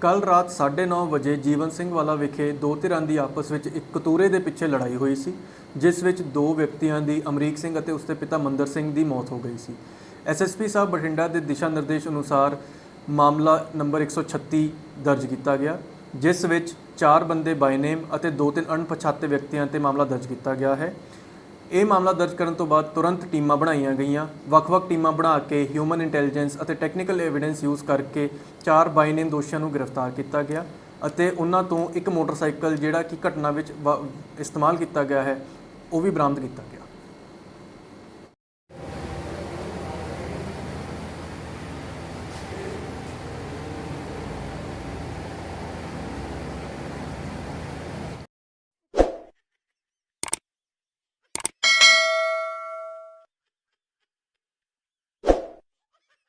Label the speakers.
Speaker 1: ਕੱਲ ਰਾਤ 9:30 ਵਜੇ ਜੀਵਨ ਸਿੰਘ ਵਾਲਾ ਵਿਖੇ ਦੋ ਧਿਰਾਂ ਦੀ ਆਪਸ ਵਿੱਚ ਇੱਕ ਕਤੂਰੇ ਦੇ ਪਿੱਛੇ ਲੜਾਈ ਹੋਈ ਸੀ, ਜਿਸ ਵਿੱਚ ਦੋ ਵਿਅਕਤੀਆਂ ਦੀ ਅਮਰੀਕ ਸਿੰਘ ਅਤੇ ਉਸਦੇ ਪਿਤਾ ਮੰਦਰ ਸਿੰਘ ਦੀ ਮੌਤ ਹੋ ਗਈ ਸੀ। ਐਸਐਸਪੀ ਸਾਹਿਬ ਬਠਿੰਡਾ ਦੇ ਦਿਸ਼ਾ ਨਿਰਦੇਸ਼ ਅਨੁਸਾਰ ਮਾਮਲਾ ਨੰਬਰ 136 ਦਰਜ ਕੀਤਾ ਗਿਆ, ਜਿਸ ਵਿੱਚ ਚਾਰ ਬੰਦੇ ਬਾਈ ਨੇਮ ਅਤੇ ਦੋ ਤਿੰਨ ਅਣਪਛਾਤੇ ਵਿਅਕਤੀਆਂ ਤੇ ਮਾਮਲਾ ਦਰਜ ਕੀਤਾ ਗਿਆ ਹੈ। ਇਹ ਮਾਮਲਾ ਦਰਜ ਕਰਨ ਤੋਂ ਬਾਅਦ ਤੁਰੰਤ ਟੀਮਾਂ ਬਣਾਈਆਂ ਗਈਆਂ। ਵੱਖ-ਵੱਖ ਟੀਮਾਂ ਬਣਾ ਕੇ ਹਿਊਮਨ ਇੰਟੈਲੀਜੈਂਸ ਅਤੇ ਟੈਕਨੀਕਲ ਐਵੀਡੈਂਸ ਯੂਜ਼ ਕਰਕੇ ਚਾਰ ਬਾਈਨੇਮ ਦੋਸ਼ੀਆਂ ਨੂੰ ਗ੍ਰਿਫਤਾਰ ਕੀਤਾ ਗਿਆ ਅਤੇ ਉਹਨਾਂ ਤੋਂ ਇੱਕ ਮੋਟਰਸਾਈਕਲ ਜਿਹੜਾ ਕਿ ਘਟਨਾ ਵਿੱਚ ਵਾ- ਇਸਤੇਮਾਲ ਕੀਤਾ ਗਿਆ ਹੈ, ਉਹ ਵੀ ਬਰਾਮਦ ਕੀਤਾ ਗਿਆ।